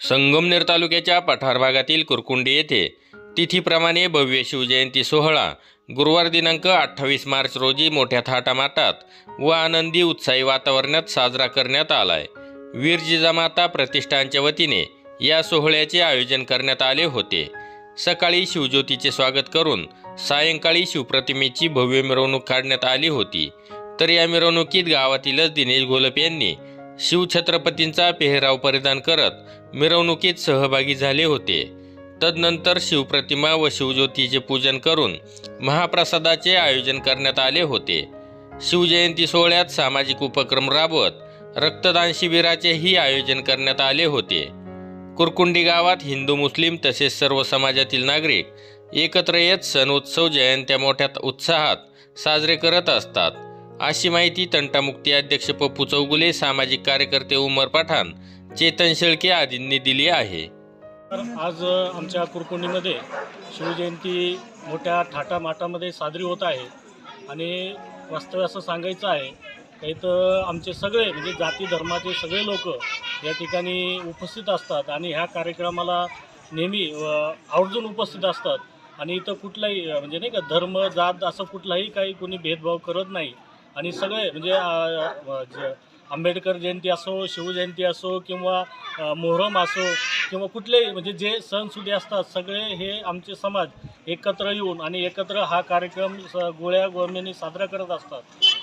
संगमनेर तालुक्याच्या पठार भागातील कुरकुंडी येथे तिथीप्रमाणे भव्य शिवजयंती सोहळा गुरुवार दिनांक अठ्ठावीस मार्च रोजी मोठ्या थाटामाटात व आनंदी उत्साही वातावरणात साजरा करण्यात आलाय. वीर जिजामाता प्रतिष्ठानच्या वतीने या सोहळ्याचे आयोजन करण्यात आले होते. सकाळी शिवज्योतीचे स्वागत करून सायंकाळी शिवप्रतिमेची भव्य मिरवणूक काढण्यात आली होती. तर या मिरवणुकीत गावातीलच दिनेश घोलप यांनी शिवछत्रपतींचा पेहराव परिधान करत मिरवणुकीत सहभागी झाले होते. तदनंतर शिवप्रतिमा व शिवज्योतीचे पूजन करून महाप्रसादाचे आयोजन करण्यात आले होते. शिवजयंती सोहळ्यात सामाजिक उपक्रम राबवत रक्तदान शिबिराचेही आयोजन करण्यात आले होते. कुरकुंडी गावात हिंदू मुस्लिम तसेच सर्व समाजातील नागरिक एकत्र येत सण उत्सव जयंत्या मोठ्या उत्साहात साजरे करत असतात. अशी माहिती तंटामुक्ती अध्यक्ष पप्पू चौगुले सामाजिक कार्यकर्ते उमर पठाण चेतन शेळके आदींनी दिली आहे. तर आज आमच्या कुरकुंडीमध्ये शिवजयंती मोठ्या थाटामाटामध्ये साजरी होत आहे. आणि वास्तव्य असं सांगायचं आहे का इथं आमचे सगळे म्हणजे जाती धर्माचे सगळे लोक या ठिकाणी उपस्थित असतात. आणि ह्या कार्यक्रमाला नेहमी आवर्जून उपस्थित असतात. आणि इथं कुठलाही म्हणजे नाही का धर्म जात असं कुठलाही काही कोणी भेदभाव करत नाही. आणि सगळे म्हणजे ज- आंबेडकर जयंती असो शिवजयंती असो किंवा मोहरम असो किंवा कुठलेही म्हणजे जे सणसुदी असतात सगळे हे आमचे समाज एकत्र येऊन आणि एकत्र हा कार्यक्रम स गोळ्या गोरमेनी साजरा करत असतात.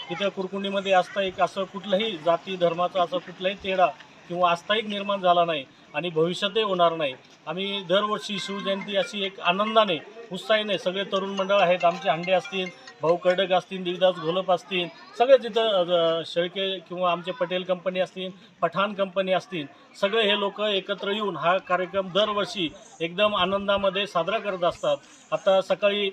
तिथे कुरकुंडीमध्ये आस्थायिक असं कुठलंही जाती धर्माचा असं कुठलाही तेढा किंवा आस्थायिक निर्माण झाला नाही आणि भविष्यातही होणार नाही. आम्ही दरवर्षी शिवजयंती अशी एक आनंदाने उत्साहीने सगळे तरुण मंडळ आहेत आमचे हंडे असतील भाऊ कर्डक असतील देवीदास घोलप असतील सगळे तिथं शेळके किंवा आमचे पटेल कंपनी असतील पठाण कंपनी असतील सगळे हे लोक एकत्र येऊन हा कार्यक्रम दरवर्षी एकदम आनंदामध्ये साजरा करत असतात. आता सकाळी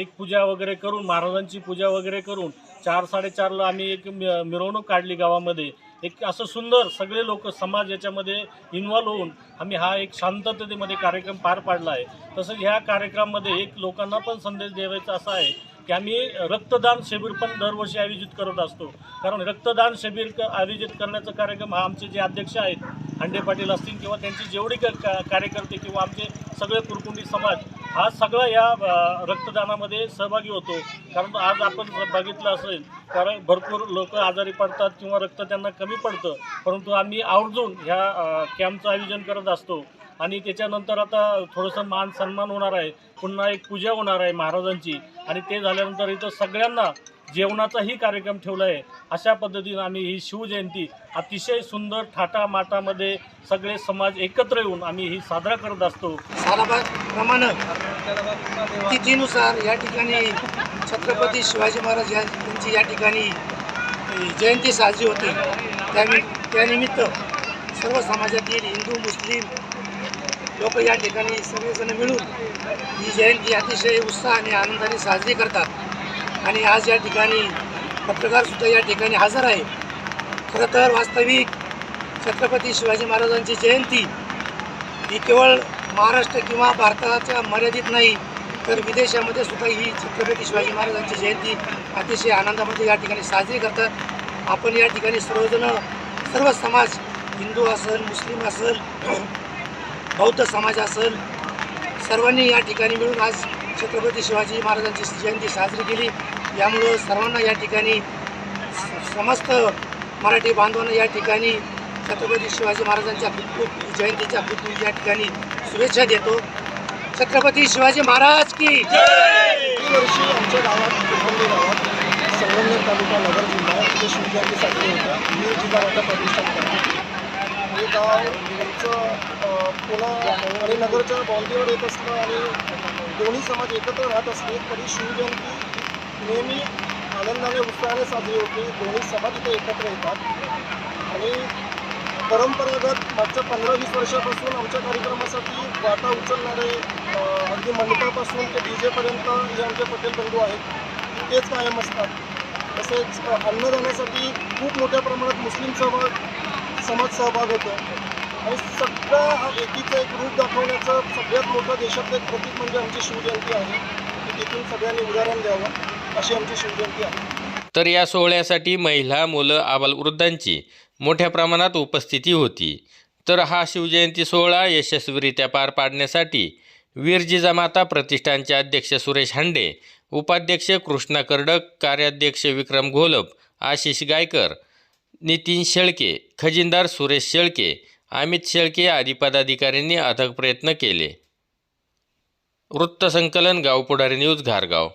एक पूजा वगैरे करून महाराजांची पूजा वगैरे करून चार साडेचारला आम्ही एक मि- मिरवणूक काढली गावामध्ये. एक असं सुंदर सगळे लोक समाज याच्यामध्ये इन्व्हॉल्व होऊन आम्ही हा एक शांततेमध्ये कार्यक्रम पार पाडला आहे. तसंच ह्या कार्यक्रमामध्ये एक लोकांना पण संदेश द्यावायचा असा आहे की आम्ही रक्तदान शिबिर पण दरवर्षी आयोजित करत असतो. कारण रक्तदान शिबिर क- आयोजित करण्याचा कार्यक्रम हा आमचे जे अध्यक्ष आहेत हांडे पाटील असतील किंवा त्यांची जेवढी क- का- कार्यकर्ते किंवा आमचे सगळे कुरकुंडी समाज हा सगळा या रक्तदानामध्ये सहभागी होतो. कारण आज आपण जर बघितलं असेल कारण भरपूर लोक आजारी पडतात किंवा रक्त त्यांना कमी पडतं. परंतु आम्ही आवर्जून ह्या कॅम्पचं आयोजन करत असतो. आणि त्याच्यानंतर आता थोडंसं मान सन्मान होणार आहे. पुन्हा एक पूजा होणार आहे महाराजांची. आणि ते झाल्यानंतर इथं सगळ्यांना जेवणाचाही कार्यक्रम ठेवला आहे अशा पद्धतीनं आम्ही ही शिवजयंती अतिशय सुंदर थाटामाटामध्ये सगळे समाज एकत्र येऊन आम्ही ही साजरा करत असतो. सालाबादप्रमाणे तिथीनुसार या ठिकाणी छत्रपती शिवाजी महाराज यांची या ठिकाणी जयंती साजरी होते. त्यानि त्यानिमित्त सर्व समाजातील हिंदू मुस्लिम लोक या ठिकाणी सगळेजण मिळून ही जयंती अतिशय उत्साह आणि आनंदाने साजरी करतात. आणि आज या ठिकाणी पत्रकारसुद्धा या ठिकाणी हजर आहे. खरं तर वास्तविक छत्रपती शिवाजी महाराजांची जयंती ही केवळ महाराष्ट्र किंवा भारताच्या मर्यादित नाही तर विदेशामध्ये सुद्धा ही छत्रपती शिवाजी महाराजांची जयंती अतिशय आनंदामध्ये या ठिकाणी साजरी करतात. आपण या ठिकाणी सर्वजण सर्व समाज हिंदू असेल मुस्लिम असेल बौद्ध समाज असेल सर्वांनी या ठिकाणी मिळून आज छत्रपती शिवाजी महाराजांची जयंती साजरी केली. यामुळं सर्वांना या ठिकाणी समस्त मराठी बांधवांना या ठिकाणी छत्रपती शिवाजी महाराजांच्या खूप जयंतीच्या खूप या ठिकाणी शुभेच्छा देतो. छत्रपती शिवाजी महाराज की वर्षी आमच्या गावात कुटुंबी गावात संगमनेर तालुका नगर जिल्हा इथे शिवजयंती साजरी होता. मी जिल्हा वाटा प्रतिष्ठान करतो. हे गाव आमचं अ, आणि नगरच्या बाउंड्रीवर येत असलं आणि दोन्ही समाज एकत्र राहत असले तरी शिवजयंती नेहमी आनंदाने उत्साहाने साजरी होते. दोन्ही समाज इथे एकत्र येतात. आणि परंपरागत मागच्या पंधरा वीस वर्षापासून आमच्या कार्यक्रमासाठी वाटा उचलणारे अगदी मंडपापासून ते डी जेपर्यंत जे आमचे पटेल बंधू आहेत तेच कायम असतात. तसेच अन्नदानासाठी खूप मोठ्या प्रमाणात मुस्लिम सहभाग समाज सहभाग होतो. आणि सगळ्या हा एकीचं एक रूप दाखवण्याचं सगळ्यात मोठं देशातलं एक प्रतीक म्हणजे आमची शिवजयंती आहे. की तिथून सगळ्यांनी उदाहरण द्यावं अशी आमची शिवजयंती आहे. तर या सोहळ्यासाठी महिला मुलं आबालवृद्धांची मोठ्या प्रमाणात उपस्थिती होती. तर हा शिवजयंती सोहळा यशस्वीरित्या पार पाडण्यासाठी वीर जिजामाता प्रतिष्ठानचे अध्यक्ष सुरेश हांडे उपाध्यक्ष कृष्णा कर्डक कार्याध्यक्ष विक्रम घोलप आशिष गायकर नितीन शेळके खजिनदार सुरेश शेळके अमित शेळके आदी पदाधिकाऱ्यांनी अथक प्रयत्न केले. वृत्तसंकलन गावपुढारी न्यूज घारगाव.